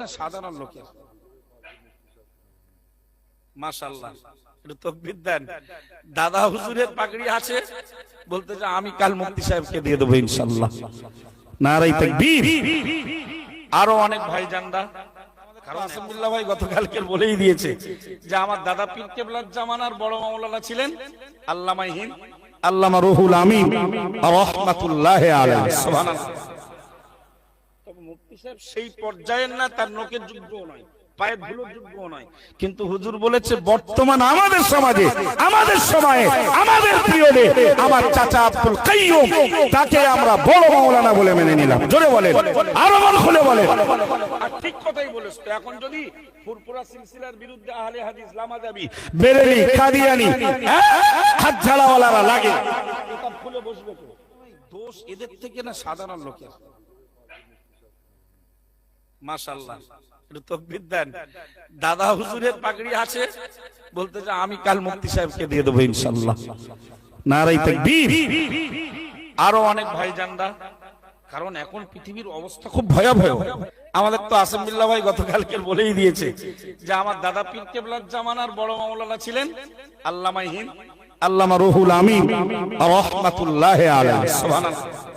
না সাধারণ লোকের। মাশাল্লাহ একটু তকবির দেন। দাদা হুজুরের পাগড়ি আছে বলতে যে আমি কাল মুফতি সাহেবকে দিয়ে দেবো ইনশাল্লাহ নারাই তাকবীর। আরও অনেক ভাই জানরা কারণ আসাদুল্লাহ ভাই গতকালকে বলেই দিয়েছে যে আমার দাদা পীর কেবলার জামানার বড় মাওলানা ছিলেন আল্লামা হিন্দ। আল্লামা রুহুল আমিন। রহমাতুল্লাহ আলাইহি। সুবহানাল্লাহ। সেই পর্যায়ের না তার নোকের যুদ্ধ নয় পায়ের ধুলোর যুদ্ধ নয়। কিন্তু হুজুর বলেছে বর্তমান আমাদের সমাজে আমাদের সময়ে আমাদের পিরিয়ডে আমার চাচা আব্দুল কাইয়ুম তাকে আমরা বড় মাওলানা বলে মেনে নিলাম। জোরে বলেন। আরও মন খুলে বলেন। আর ঠিক কথাই বলেছ তো এখন যদি ফুরফুরা সিলসিলার বিরুদ্ধে আহলে হাদিস লামাজাবি বেরেলি কাদিয়ানি হ্যাঁ, হাত ঝাড়াওয়ালারা লাগে। এটা খুলে বসবে তো দোষ এদের থেকে না সাধারণ লোকের? মাশাল্লাহ একটু তকবির দেন। দাদা হুজুরের পাগড়ি আছে বলতে যে আমি কাল মুফতি সাহেবকে দিয়ে দেবো ইনশাল্লাহ নারাই তাকবীর। আরও অনেক ভাই জানরা কারণ এখন পৃথিবীর অবস্থা খুব ভয়াবহ। আমাদের তো আসেম্বিল্লা ভাই গতকালকে বলেই দিয়েছে যে আমার দাদা পীর কেবলার জামানার বড় মাওলানা ছিলেন আল্লামা হিন্দ। আল্লামা রুহুল আমিন। রহমাতুল্লাহ আলাইহি। সুবহানাল্লাহ।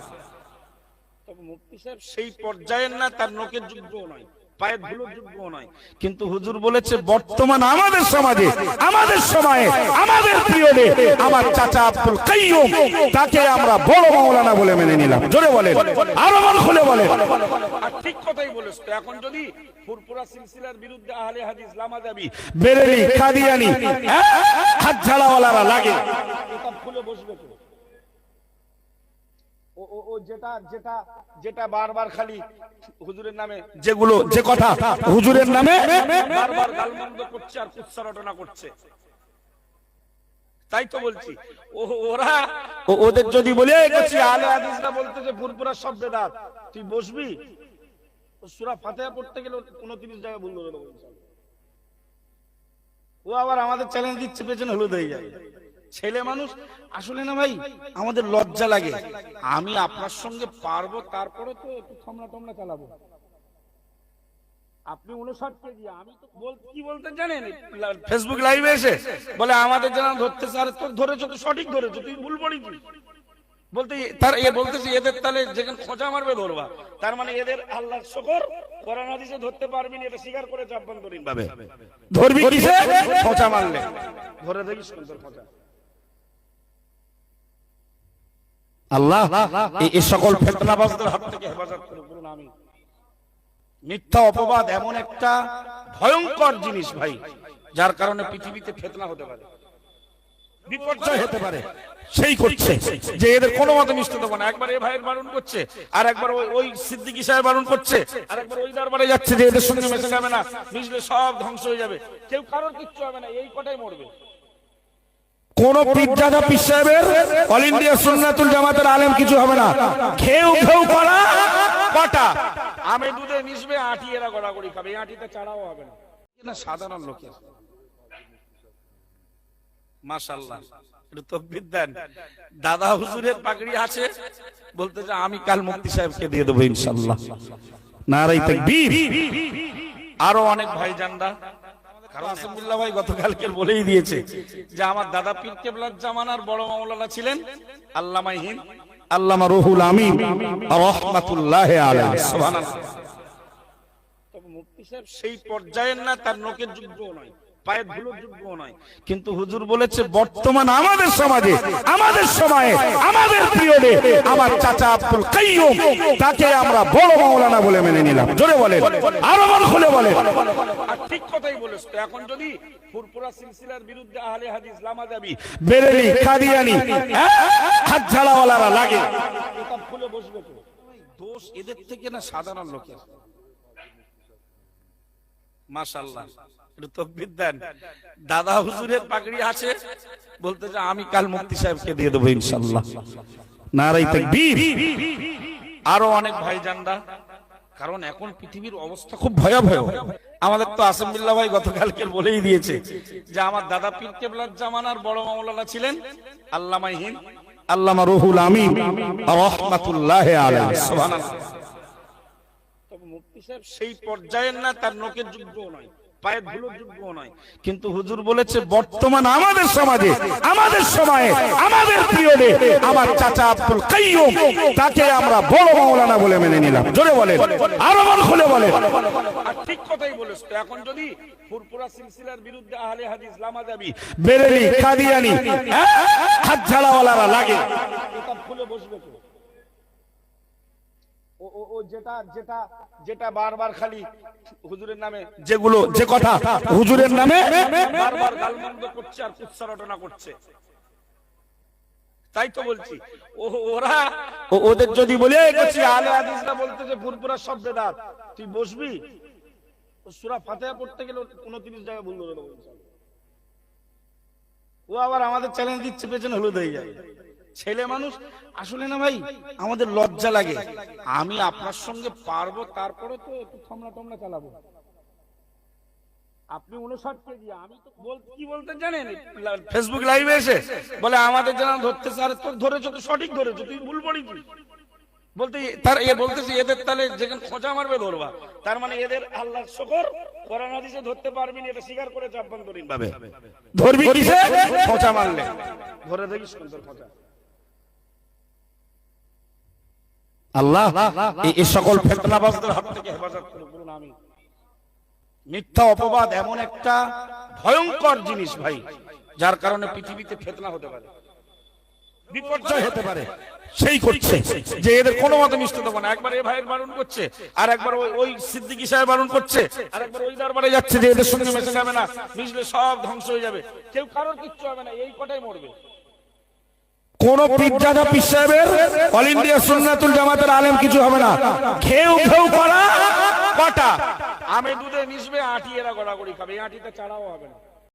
মুফতি সাহেব সেই পর্যায়ের না তার নোকের যুদ্ধ নয় পায়ের ধুলোর যুদ্ধ নয়। কিন্তু হুজুর বলেছে বর্তমান আমাদের সমাজে আমাদের সময়ে আমাদের পিরিয়ডে আমার চাচা আব্দুল কাইয়ুম তাকে আমরা বড় মাওলানা বলে মেনে নিলাম। জোরে বলেন আরও মন খুলে বলেন। ঠিক কথাই বলেছ তো এখন যদি ফুরফুরা সিলসিলার বিরুদ্ধে আহলে হাদিস বেরেলি কাদিয়ানি হ্যাঁ, হাত ঝাড়াওয়ালারা লাগে। খুলে বসবে তো। ও ও ও যেটা যেটা যেটা বারবার খালি হুজুরের নামে যেগুলো যে কথা হুজুরের নামে বারবার গালমন্দ করছে আর কুৎসা রটনা করছে। তাই তো বলছি। ওরা ও- ওদের যদি বলে "এই করছি আলে হাদিসরা বলতে যে ফুরপুরা সব বেদাত। তুই বসবি? ও সূরা ফাতিহা পড়তে গেলে 29 জায়গায় ভুল ইনশাআল্লাহ। ও আবার আমাদের চ্যালেঞ্জ দিচ্ছে পেছনে হলুদ হয়ে যায়। ছেলে মানুষ আসলে না ভাই আমাদের লজ্জা লাগে। আমি আপনার সঙ্গে পারব তারপরে তো একটু থমনা টমনা চালাবো। আপনি উনষাট কেজি আমি তো কি বলতে জানেন? ফেসবুক লাইভে এসে বলে আমাদের যেন ধরতেছে আরে তোর ধরেছো তো সঠিক ধরেছো তুই ভুল পড়িস বলতে তার এ বলতেছে এদের তাহলে যেখানে খোঁজা মারবে ধরবা। তার মানে এদের আল্লাহ শকর কোরআন হাদিসে ধরতে পারবি না এটা স্বীকার করে ভাবে। ধরবি কিসে? খোঁচা মারলে। ধরে দেখিস তোর আল্লাহ এই- সকল ফেতনাবাজদের হাত থেকে হেফাজত করে বলুন আমি মিথ্যা অপবাদ এমন একটা ভয়ঙ্কর জিনিস ভাই যার কারণে পৃথিবীতে ফেতনা হতে পারে বিপর্যয় হতে পারে। সেই করছে যে এদের কোনো মতে মিশতে দেবো না। একবার এ ভাইয়ের বারণ করছে আর একবার ওই ওই সিদ্দিকি সাহেব বারণ করছে আর একবার ওই দরবারে যাচ্ছে যে এদের সঙ্গে মেশে যাবে না মিশলে সব ধ্বংস হয়ে যাবে। কেউ কারোর কিচ্ছু হবে না এই কটাই মরবে। কোন পীরজাদা পীর সাহেবের অল ইন্ডিয়া সুন্নাতুল জামাতের আলেম কিছু হবে না। খেউ খেউ করা কটা আমি দুধে মিশবে আটি এরা গড়াগড়ি খাবে। এই আটিতে চাড়াও হবে না। সাধারণ লোকের। তকবির দেন। দাদা হুজুরের পাগড়ি আছে বলতে যে আমি কাল মুফতি সাহেবকে দিয়ে দেবো ইনশাল্লাহ নারাই তাকবীর। আরও অনেক ভাই জানরা কারণ আসাদুল্লাহ ভাই গতকালকে বলেই দিয়েছে যে আমার দাদা পীর কেবলার জামানার বড় মাওলানা ছিলেন আল্লামা হিন্দ আল্লামা রহুল আমিন রহমাতুল্লাহ আলাইহি। সুবহানাল্লাহ। তবে মুফতি সাহেব সেই পর্যায়ের না তার নোকের যুদ্ধ নয়। ধুলোর যুদ্ধ নয়। কিন্তু হুজুর বলেছে বর্তমান আমাদের সমাজে আমাদের সময়ে আমাদের পিরিয়ডে আমার চাচা আব্দুল কাইয়ুম তাকে আমরা বড় মাওলানা বলে মেনে নিলাম। জোরে বলেন আরও মন খুলে বলেন। আর ঠিক কথাই বলেছ। তো এখন যদি ফুরফুরা সিলসিলার বিরুদ্ধে আহলে হাদিস লামাজাবি বেরেলি কাদিয়ানি হ্যাঁ, হাত ঝাড়াওয়ালারা লাগে। এটা খুলে বসবে তো দোষ এদের থেকে না সাধারণ লোকের? তকবির দেন। দাদা হুজুরের পাগড়ি আছে বলতে যে আমি কাল মুফতি সাহেবকে দিয়ে দেবো ইনশাল্লাহ নারাই তাকবীর। আরও অনেক ভাই জানরা কারণ এখন পৃথিবীর অবস্থা খুব ভয়াবহ। আমাদের তো আসেম্বিল্লা ভাই গতকালকে বলেই দিয়েছে যে আমার দাদা পীর কেবলার জামানার বড় মাওলানা ছিলেন আল্লামা হিন্দ আল্লামা রুহুল আমিন রহমাতুল্লাহ আলাইহি। সুবহানাল্লাহ। তবে মুফতি সাহেব সেই পর্যায়ের না তার নোকের যোগ্য নয়। পায়ের যোগ্য নয়। কিন্তু হুজুর বলেছে বর্তমান আমাদের সমাজে আমাদের সময়ে আমাদের পিরিয়ডে আমার চাচা আব্দুল কাইয়ুম তাকে আমরা বড় মাওলানা বলে মেনে নিলাম। জোরে বলেন। আরও মন খুলে বলেন। আর ঠিক কথাই বলেছ। তো এখন যদি ফুরফুরা সিলসিলার বিরুদ্ধে আহলে হাদিস লামাজাবি বেরেলি কাদিয়ানি হ্যাঁ? হাত ঝাড়াওয়ালারা লাগে। কিতাব খুলে বসবে তো। ও যেটা যেটা যেটা বারবার খালি হুজুরের নামে যেগুলো যে কথা হুজুরের নামে বারবার গালমন্দ করছে আর কুৎসা রটনা করছে। তাই তো বলছি। ওরা ওদের যদি বলে গেছি আলে হাদিসরা বলতে যে সব বেদাত তুই বসবি? সূরা ফাতিহা পড়তে গেলে 29 জায়গায় ভুল ধরে ও আবার আমাদের চ্যালেঞ্জ দিচ্ছে পেছনে হলুদ হয়ে যায়। ছেলে মানুষ, আসলে না ভাই, আমাদের লজ্জা লাগে। আমি আপনার সঙ্গে পারব, তারপরে তো একটু থামলা টামলা চালাবো। আপনি উনষাট কেজি আমি তো কি বলতে জানেন? ফেসবুক লাইভে এসে বলে, আমাদের যেন ধরতেছে আরে তোর তো, সঠিক তুই ভুল বলতে, তার এ এদের তাহলে যেখানে খোঁচা মারবে ধরবা। তার মানে এদের শকর, কোরআন হাদিসে ধরতে পারবি না, এটা স্বীকার আভ্যন্তরীণ ভাবে ধরবি কিসে? খোঁচা মারলে। ধরে দেখিস কোন তোর আল্লাহ এই- সকল ফেতনাবাজদের হাত থেকে হেফাজত করে বলুন আমি মিথ্যা অপবাদ এমন একটা ভয়ঙ্কর জিনিস ভাই যার কারণে পৃথিবীতে ফেতনা হতে পারে বিপর্যয় হতে পারে সেই করছে যে এদের কোনো মতে মিশতে দেবো না। একবার এ ভাইয়ের বারণ করছে আর একবার ওই ওই সিদ্দিকী সাহেব বারণ করছে আর একবার ওই দরবারে যাচ্ছে যে এদের সঙ্গে মেশে যাবে না মিশলে সব ধ্বংস হয়ে যাবে। কেউ কারোর কিচ্ছু হবে না এই কটাই মরবে। কোন পিজ্জাদা পীর সাহেবের অল ইন্ডিয়া সুন্নাতুল জামাতের আলেম কিছু হবে না। খেউ খেউ করা কটা আমি দুধে মিশবে আটি এরা গড়াগড়ি খাবে আটিতে চাড়াও হবে না।